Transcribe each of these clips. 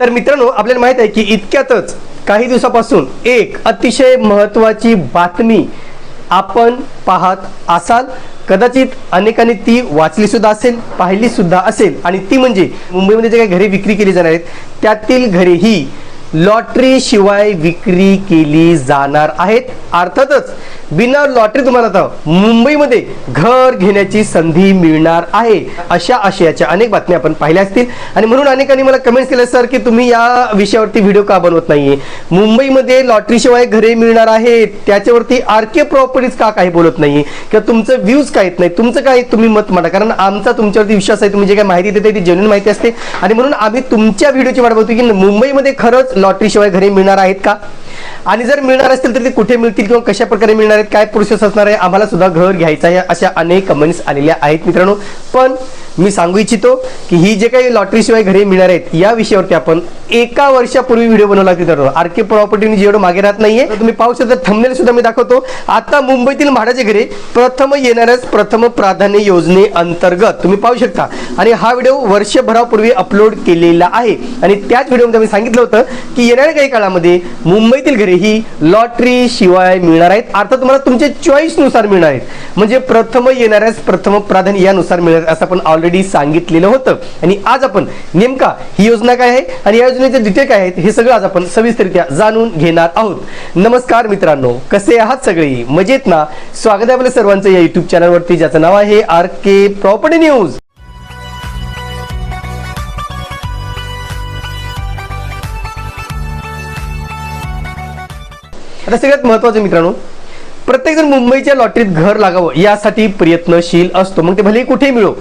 तर मित्रांनो आपल्याला माहीत आहे की इतक्यातच काही दिवसापासून एक अतिशय महत्वाची बातमी आपण पाहत असाल. कदाचित अनेकांनी ती वाचली सुद्धा असेल पाहिली सुद्धा असेल. आणि ती म्हणजे मुंबईमध्ये जे काही घरे विक्री केली जाणार आहेत त्यातील घरे ही लॉटरी शिवाय विक्री केली जाणार आहेत. अर्थातच बिना लॉटरी तुम्हाला आता मुंबईमध्ये घर घेण्याची संधी मिळणार आहे अशा आशयाच्या अनेक बातम्या आपण पाहिल्या असतील. आणि म्हणून अनेकांनी मला कमेंट्स केले सर की तुम्ही या विषयावरती व्हिडिओ का बनवत नाहीये? मुंबईमध्ये लॉटरी शिवाय घरे मिळणार आहेत त्याच्यावरती आर के प्रॉपर्टीज का काही बोलत नाहीये? किंवा तुमचं व्ह्यूज काय येत नाही? तुमचं काय तुम्ही मत मांडा? कारण आमचा तुमच्यावरती विश्वास आहे तुम्ही जे काही माहिती देते ती जेन्युन माहिती असते. आणि म्हणून आम्ही तुमच्या व्हिडिओची वाट बघतो की मुंबईमध्ये खरंच लॉटरी शिवाय घरे मिळणार आहेत का? आणि जर मिळणार असतील तर ते कुठे मिळतील किंवा कशा प्रकारे मिळणार आहेत? काय प्रोसेस असणार आहे? आम्हाला सुद्धा घर घ्यायचं आहे अशा अनेक कमेंट्स आलेल्या आहेत मित्रांनो. पण मी सांगू इच्छितो की ही जे काही लॉटरी शिवाय घरे मिळणार आहेत या विषयावरती आपण एका वर्षापूर्वी व्हिडिओ बनवला की मित्रांनो आर के प्रॉपर्टी जेवढं मागे राहत नाहीये तुम्ही पाहू शकता थंबनेल सुद्धा मी दाखवतो. आता मुंबईतील म्हाडाचे घरे प्रथम येणाऱ्याच प्रथम प्राधान्य योजने अंतर्गत. तुम्ही पाहू शकता. आणि हा व्हिडिओ वर्षभरापूर्वी अपलोड केलेला आहे. आणि त्याच व्हिडिओमध्ये मी सांगितलं होतं की येणाऱ्या काही काळामध्ये मुंबईतील घरे ही लॉटरी शिवाय मिळणार आहेत. अर्थात तुम्हाला तुमच्या चॉईसनुसार मिळणार आहेत. म्हणजे प्रथम येणाऱ्याच प्रथम प्राधान्य यानुसार मिळणार असं आपण ऑलरेडी ऑलरेडी सांगितलेलं होतं. आणि आज आपण नेमका ही योजना काय आहे आणि या योजनेचे डिटेल काय आहेत हे सगळं आज आपण सविस्तरित्या जाणून घेणार आहोत. नमस्कार मित्रांनो कसे आहात सगळे? मजेत ना? स्वागत आहे आपल्या सर्वांचं या युट्यूब चॅनलवरती ज्याचं नाव आहे आर के प्रॉपर्टी न्यूज आता सगळ्यात महत्वाचं मित्रांनो प्रत्येक जण मुंबईच्या लॉटरीत घर लागावं यासाठी प्रयत्नशील असतो. मग ते भले कुठे मिळो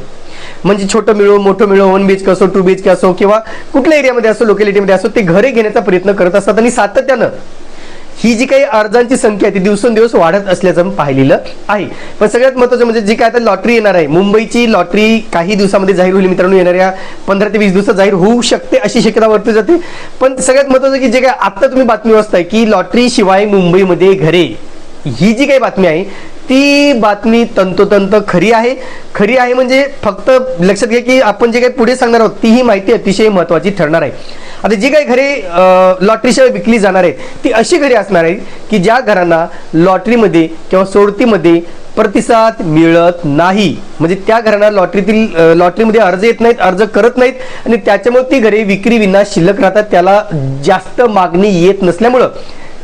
म्हणजे छोटं मिळो मोठं मिळो वन बीएचके असो टू बीएचके असो किंवा कुठल्या एरियामध्ये असो लोकॅलिटीमध्ये असो ते घरे घेण्याचा प्रयत्न करत असतात आणि सातत्यानं ही जी काही अर्जांची संख्या आहे ती दिवसेंदिवस वाढत असल्याचं पाहिलेलं आहे. पण सगळ्यात महत्त्वाचं म्हणजे जी काय आता लॉटरी येणार आहे मुंबईची लॉटरी काही दिवसामध्ये जाहीर होईल मित्रांनो येणाऱ्या पंधरा ते वीस दिवसात जाहीर होऊ शकते अशी शक्यता वर्तली जाते. पण सगळ्यात महत्त्वाचं की जे काय आता तुम्ही बातमी वाचताय की लॉटरी शिवाय मुंबईमध्ये घरे. ही जी काही बातमी आहे ती बातमी तंतोतंत खरी आहे. खरी आहे म्हणजे फक्त लक्षात घ्या की आपण जे काही पुढे सांगणार आहोत ती ही माहिती अतिशय महत्त्वाची ठरणार आहे. आता जी काही घरे लॉटरीशिवाय विकली जाणार आहेत ती अशी घरे असणार आहेत की ज्या घरांना लॉटरीमध्ये किंवा सोडतीमध्ये प्रतिसाद मिळत नाही. म्हणजे त्या घरांना लॉटरीतील लॉटरीमध्ये अर्ज येत नाहीत अर्ज करत नाहीत आणि त्याच्यामुळे ती घरे विक्री विना शिल्लक राहतात त्याला जास्त मागणी येत नसल्यामुळं.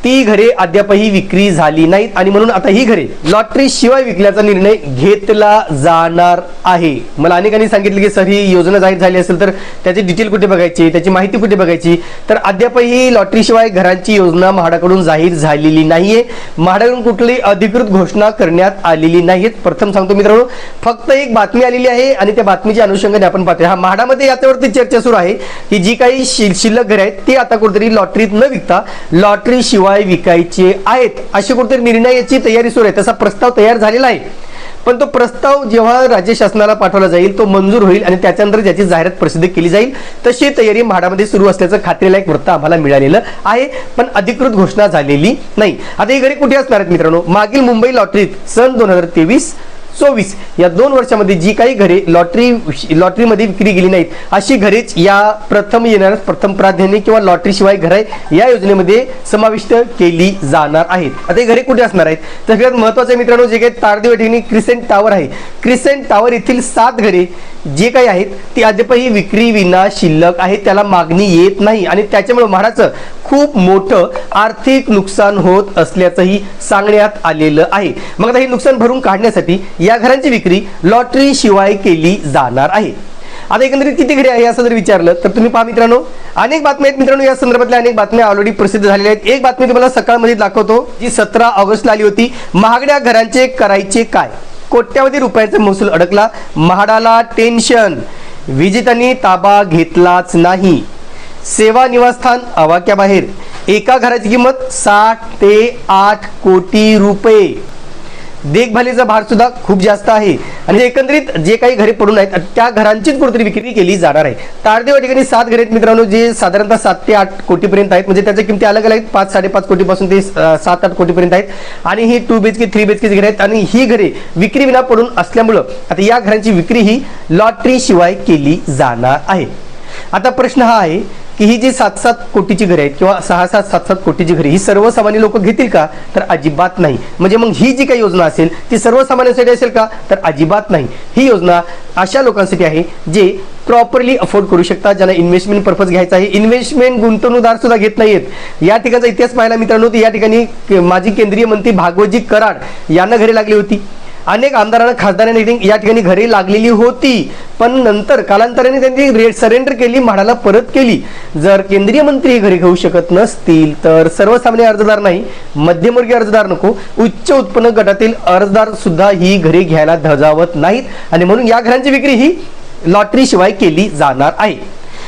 ती घरे अद्यापही विक्री झाली नाहीत आणि म्हणून आता ही घरे लॉटरी शिवाय विकल्याचा निर्णय घेतला जाणार आहे. मला अनेकांनी सांगितलं की सर ही योजना जाहीर झाली असेल तर त्याची डिटेल कुठे बघायची? त्याची माहिती कुठे बघायची? तर अद्यापही लॉटरी शिवाय घरांची योजना म्हाडाकडून जाहीर झालेली नाहीये. म्हाडाकडून कुठली अधिकृत घोषणा करण्यात आलेली नाहीये प्रथम सांगतो मित्रांनो फक्त एक बातमी आलेली आहे आणि त्या बातमीच्या अनुषंगाने आपण पाहतोय. हा म्हाडामध्ये याच्यावरती चर्चा सुरू आहे की जी काही शिल्लक घरे आहेत ती आता कुठेतरी लॉटरीत न विकता लॉटरी शिवाय विकायचे आहेत अशी कुठेतरी निर्णयाची तयारी सुरू आहे. तसा प्रस्ताव तयार झालेला आहे. पण तो प्रस्ताव जेव्हा राज्य शासनाला पाठवला जाईल तो मंजूर होईल आणि त्याच्यानंतर ज्याची जाहिरात प्रसिद्ध केली जाईल तशी तयारी म्हाडामध्ये सुरू असल्याचं खात्रीला एक वृत्त आम्हाला मिळालेलं आहे पण अधिकृत घोषणा झालेली नाही. आता ही घरी कुठे असणार आहेत मित्रांनो? मागील मुंबई लॉटरीत सन दोन हजार तेवीस चोवीस. या दोन वर्षामध्ये जी काही घरे लॉटरी लॉटरीमध्ये विक्री गेली नाहीत अशी घरेच या प्रथम येणार प्रथम प्राधान्य किंवा लॉटरीशिवाय घर घरे या योजनेमध्ये समाविष्ट केली जाणार आहेत. आता हे घरे कुठे असणार आहेत? तर सगळ्यात महत्वाचं मित्रांनो जे काही तारदेव ठिकाणी क्रिसेंट टावर आहे. क्रिसेंट टावर येथील सात घरे जे काही आहेत ती अद्यापही विक्री विना शिल्लक आहे त्याला मागणी येत नाही. आणि त्याच्यामुळे म्हाडाचं खूप मोठं आर्थिक नुकसान होत असल्याचंही सांगण्यात आलेलं आहे. मग आता हे नुकसान भरून काढण्यासाठी या घरांची विक्री लॉटरी शिवाय केली जाणार आहे. आता एकंदरीत किती घरे आहे असं जर विचारलं तर तुम्ही पहा मित्रांनो. अनेक बातम्या आहेत मित्रांनो या संदर्भातल्या अनेक बातम्या ऑलरेडी प्रसिद्ध झालेल्या आहेत. एक बातमी तुम्हाला सकाळमध्ये दाखवतो जी सतरा ऑगस्टला आली होती. महागड्या घरांचे करायचे काय? कोट्यावधी रुपयांचा महसूल अडकला. म्हाडाला टेन्शन विजेत्यांनी ताबा घेतलाच नाही. सेवा निवासस्थान आवाक्याबाहेर. एका घराची किंमत साठ ते आठ कोटी रुपये. देखभालीचा भार सुद्धा खूप जास्त आहे. आणि एकंदरीत जे काही घरे पडून आहेत त्या घरांचीच कुठेतरी विक्री केली जाणार आहे. तारदेव या ठिकाणी सात घरे आहेत मित्रांनो जे साधारणतः सात ते आठ कोटीपर्यंत आहेत. म्हणजे त्याच्या किमती अलग अलग आहेत. पाच साडेपाच कोटीपासून ते सात आठ कोटीपर्यंत आहेत. आणि ही टू बीएचके थ्री बीएचके घरे आहेत आणि ही घरे विक्री विना पडून असल्यामुळं आता या घरांची विक्री ही लॉटरी शिवाय केली जाणार आहे. आता प्रश्न हा आहे की ही जी सात सात कोटीची घरे आहेत किंवा सहा सात सात सात कोटीची घरे ही सर्वसामान्य लोक घेतील का? तर अजिबात नाही. म्हणजे मग ही जी काही योजना असेल ती सर्वसामान्यांसाठी असेल का? तर अजिबात नाही. ही योजना अशा लोकांसाठी आहे जे प्रॉपरली अफोर्ड करू शकतात ज्यांना इन्व्हेस्टमेंट पर्पज घ्यायचा आहे. इन्व्हेस्टमेंट गुंतवणूकदार सुद्धा घेत नाहीयेत. या ठिकाणचा इतिहास पाहायला मित्रांनो तर या ठिकाणी माजी केंद्रीय मंत्री भागवतजी कराड यांना घरे लागली होती. अनेक आमदारांना खासदारांनी या ठिकाणी घरे लागलेली होती. पण नंतर कालांतराने त्यांनी रेट सरेंडर केली म्हाडाला परत केली. जर केंद्रीय मंत्री घरी घेऊ शकत नसतील तर सर्वसामान्य अर्जदार नाही मध्यमवर्गीय अर्जदार नको. उच्च उत्पन्न गटातील अर्जदार सुद्धा ही घरे घ्यायला धजावत नाहीत. आणि म्हणून या घरांची विक्री ही लॉटरी शिवाय केली जाणार आहे.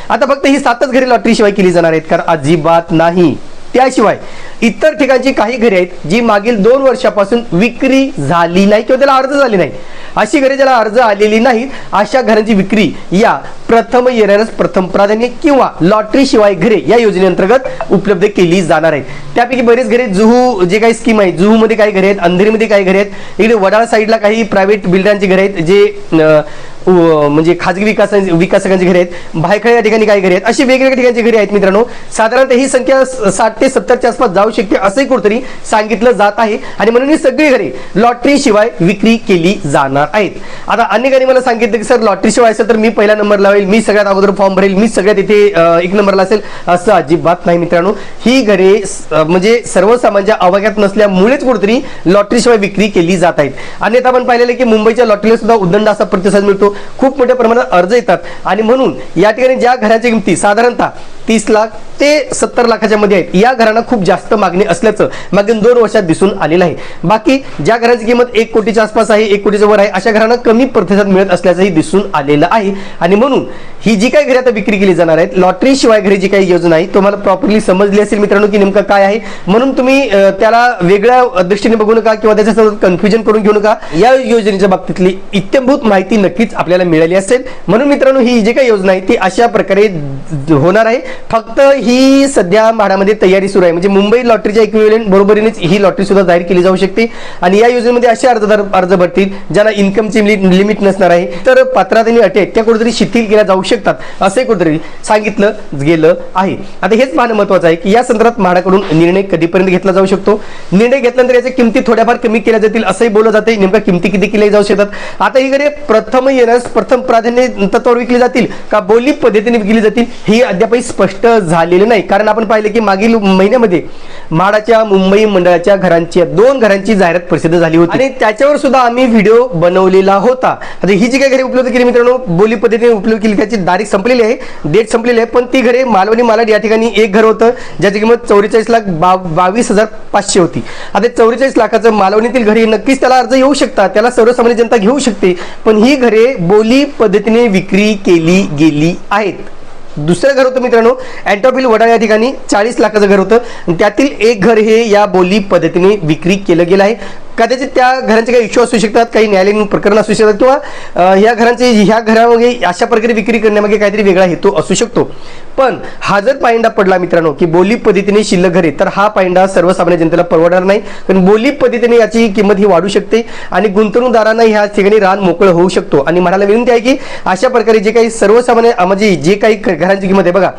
आता फक्त ही सातच घरी लॉटरी शिवाय केली जाणार आहेत कारण अजिबात नाही. त्याशिवाय इतर ठिकाणची काही घरे आहेत जी मागील दोन वर्षापासून विक्री झाली नाही किंवा त्याला अर्ज झाली नाही. अशी घरे ज्याला अर्ज आलेली नाहीत अशा घरांची विक्री या प्रथम येणाऱ्यास प्रथम प्राधान्य किंवा लॉटरी शिवाय घरे या योजनेअंतर्गत उपलब्ध केली जाणार आहे. त्यापैकी बरेच घरे जुहू जे काही स्कीम आहे जुहू मध्ये काही घरे आहेत अंधेरीमध्ये काही घरे आहेत. इकडे वडाळा साईडला काही प्रायव्हेट बिल्डरांची घरे आहेत जे म्हणजे खाजगी विकास विकासकांची घरे आहेत. भायखळा या ठिकाणी काही घरे आहेत. अशी वेगवेगळ्या ठिकाणची घरे आहेत मित्रांनो. साधारणतः ही संख्या साठ ते सत्तरच्या आसपास जाऊ शकते असंही कुठतरी सांगितलं जात आहे. आणि म्हणून ही सगळी घरे लॉटरी शिवाय विक्री केली जाणार आहेत. आता अनेकांनी मला सांगितलं की सर लॉटरी शिवाय असेल तर मी पहिला नंबर लावेल मी सगळ्यात अगोदर फॉर्म भरेल मी सगळ्यात इथे एक नंबरला असेल. असं अजिबात नाही मित्रांनो. ही घरे म्हणजे सर्वसामान्य अवघ्यात नसल्यामुळेच कुठेतरी लॉटरीशिवाय विक्री केली जात आहेत. अन्यथा आपण पाहिलेलं आहे की मुंबईच्या लॉटरीला सुद्धा उदंड असा प्रतिसाद मिळतो. खूप मोठ्या प्रमाणात अर्ज येतात. आणि म्हणून या ठिकाणी ज्या घराच्या किमती साधारणतः तीस लाख ते सत्तर लाखाच्या मध्ये आहेत. या घरांना खूप जास्त मागणी असल्याचं मागील दोन वर्षात दिसून आलेलं आहे. बाकी ज्या घराची किंमत एक कोटीच्या आसपास आहे एक कोटीच्या वर आहे अशा घरांना कमी प्रतिसाद मिळत असल्याचंही दिसून आलेलं आहे. आणि म्हणून ही जी काही घरे आता विक्री केली जाणार आहेत लॉटरी शिवाय घरी जी काही योजना आहे तुम्हाला प्रॉपरली समजली असेल मित्रांनो की नेमकं काय आहे. म्हणून तुम्ही त्याला वेगळ्या दृष्टीने बघू नका किंवा त्याच्यासोबत कन्फ्युजन करून घेऊ नका. या योजनेच्या बाबतीतली इत्यंभूत माहिती नक्कीच आपल्याला मिळाली असेल. म्हणून मित्रांनो ही जी काही योजना आहे ती अशा प्रकारे होणार आहे. फक्त ही सध्या म्हाडामध्ये तयारी सुरू आहे. म्हणजे मुंबई लॉटरीच्या इक्विव्हलंट बरोबरीनेच ही लॉटरी सुद्धा जाहीर केली जाऊ शकते. आणि या योजनेमध्ये असे अर्जदार अर्ज भरतील ज्यांना इन्कमची लिमिट नसणार आहे. तर पात्रता आणि अटी आहेत त्या कुठेतरी शिथिल केल्या जाऊ शकतात असे कुठेतरी सांगितलं गेलं आहे. आता हेच मान महत्वाचं आहे की या संदर्भात म्हाडाकडून निर्णय कधीपर्यंत घेतला जाऊ शकतो? निर्णय घेतल्यानंतर याच्या किमती थोड्याफार कमी केल्या जातील असंही बोललं जाते नेमका किमती किती केल्या जाऊ शकतात? आता ही घरे प्रथम येण्यास प्रथम प्राधान्य तत्वावर विकली जातील का? बोली पद्धतीने विकली जातील ही अद्यापही स्पष्ट झालेलं नाही. कारण आपण पाहिलं की मागील महिन्यामध्ये म्हाडाच्या मुंबई मंडळाच्या घरांची दोन घरांची जाहिरात प्रसिद्ध झाली होती. आणि त्याच्यावर सुद्धा आम्ही व्हिडिओ बनवलेला होता. आता ही जी काही घरे उपलब्ध केली मित्रांनो बोली पद्धतीने उपलब्ध केली त्याची तारीख संपलेली आहे डेट संपलेली आहे पण ती घरे मालवणी मालाड या ठिकाणी एक घर होतं ज्याची किंमत चौवेचाळीस लाख बा बावीस हजार पाचशे होती. आता चौवेचाळीस लाखाचं मालवणीतील घरी नक्कीच त्याला अर्ज येऊ शकतात त्याला सर्वसामान्य जनता घेऊ शकते पण ही घरे बोली पद्धतीने विक्री केली गेली आहेत. दुसरं घर होतं मित्रांनो अँटॉपिल वडाळ या ठिकाणी चाळीस लाखाचं घर होतं. त्यातील एक घर हे या बोली पद्धतीने विक्री केलं गेलं आहे. कदाचित त्या घरांचे काही इश्यू असू शकतात काही न्यायालयीन प्रकरण असू शकतात किंवा ह्या घरांचे ह्या घरामध्ये अशा प्रकारे विक्री करण्यामागे काहीतरी वेगळा हेतू असू शकतो. पण हा जर पायंडा पडला मित्रांनो की बोली पद्धतीने शिल्लक घरे तर हा पायंडा सर्वसामान्य जनतेला परवडणार नाही. कारण बोली पद्धतीने याची किंमत ही वाढू शकते आणि गुंतवणूकदारांना ह्या ठिकाणी रान मोकळं होऊ शकतो. आणि म्हणायला विनंती आहे की अशा प्रकारे जे काही सर्वसामान्य म्हणजे जे काही घरांची किंमत आहे बघा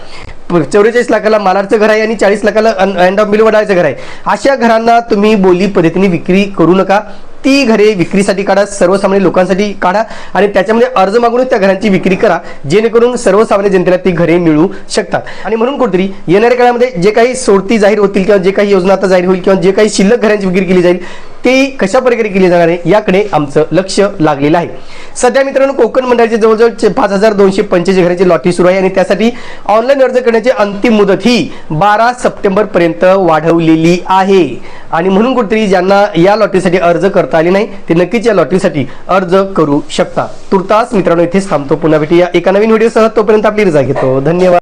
चौवेचाळीस लाखाला मालाडचं घर आहे आणि चाळीस लाखाला अँड ऑफ मिलवडाचं घर आहे. अशा घरांना तुम्ही बोली पद्धतीने विक्री करू नका. ती घरे विक्रीसाठी काढा सर्वसामान्य लोकांसाठी काढा आणि त्याच्यामध्ये अर्ज मागूनच त्या घरांची विक्री करा जेणेकरून सर्वसामान्य जनतेला ती घरे मिळू शकतात. आणि म्हणून कुठेतरी येणाऱ्या काळामध्ये जे काही सोडती जाहीर होतील किंवा जे काही योजना आता जाहीर होईल किंवा जे काही शिल्लक घरांची विक्री केली जाईल ती कशा प्रकारे केली जाणार आहे याकडे आमचं लक्ष लागलेलं आहे. सध्या मित्रांनो कोकण मंडळाची जवळजवळ पाच हजार दोनशे पंचेचाळीस घरांची लॉटरी सुरू आहे आणि त्यासाठी ऑनलाईन अर्ज करण्याची अंतिम मुदत ही बारा सप्टेंबर पर्यंत वाढवलेली आहे. आणि म्हणून कुठेतरी ज्यांना या लॉटरीसाठी अर्ज करता आले नाही ते नक्कीच या लॉटरीसाठी अर्ज करू शकता. तुर्तास मित्रांनो इथेच थांबतो. पुन्हा भेटूया एका नवीन व्हिडिओसह. तोपर्यंत आपली रजा घेतो. धन्यवाद.